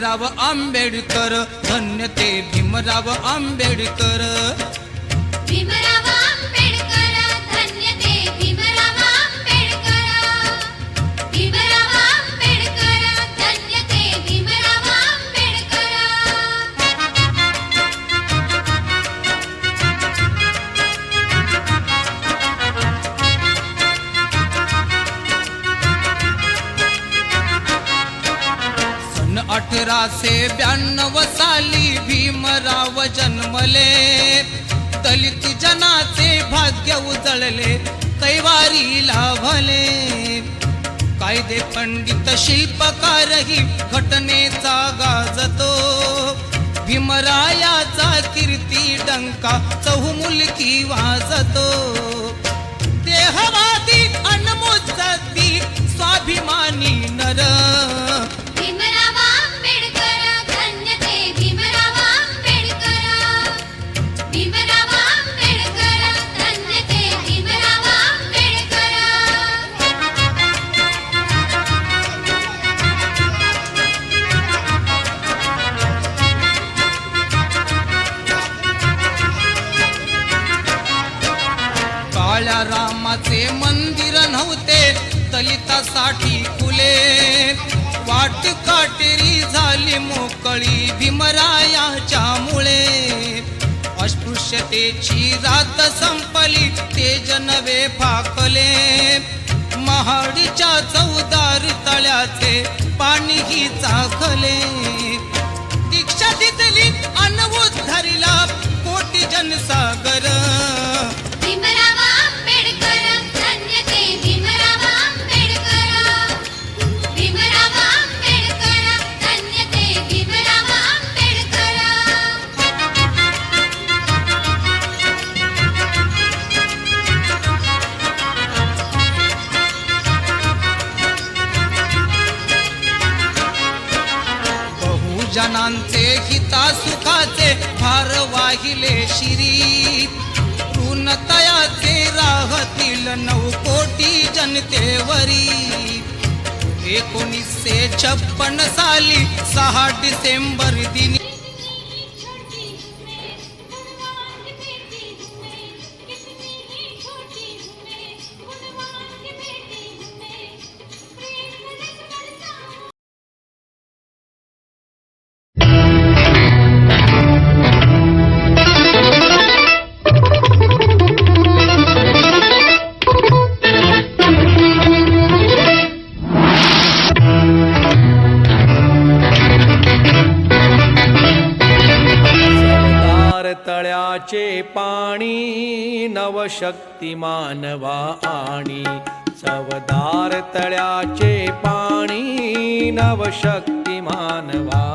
भीमराव आंबेडकर धन्य ते भीमराव आंबेडकर. अठराशे ब्याण्णव साली भीमराव जन्मले. दलित जनाचे भाग्य उजळले कैवारी लाभले. कायदे पंडित शिल्पकारही घटनेचा गाजतो. भीमरायाचा कीर्ती डंका चहुमुलकी वाजतो. काळ्या रामाचे मंदिर नव्हते दलितासाठी खुले वाट काटेरी झाली मोकळी भीमरायाच्या मुळे अस्पृश्यतेची रात संपली ते जनवे फाकले. महाडीच्या चौ जनांचे हिता सुखाचे भार वाहिले शिरी. ऋणतयाचे राहतील नऊ कोटी जनतेवरी. एकोणीसशे छप्पन साली सहा डिसेंबर दिनी सरदार पाणी नवशक्ती मानवा आणि चवदार तळ्याचे पाणी नवशक्तिमानवा.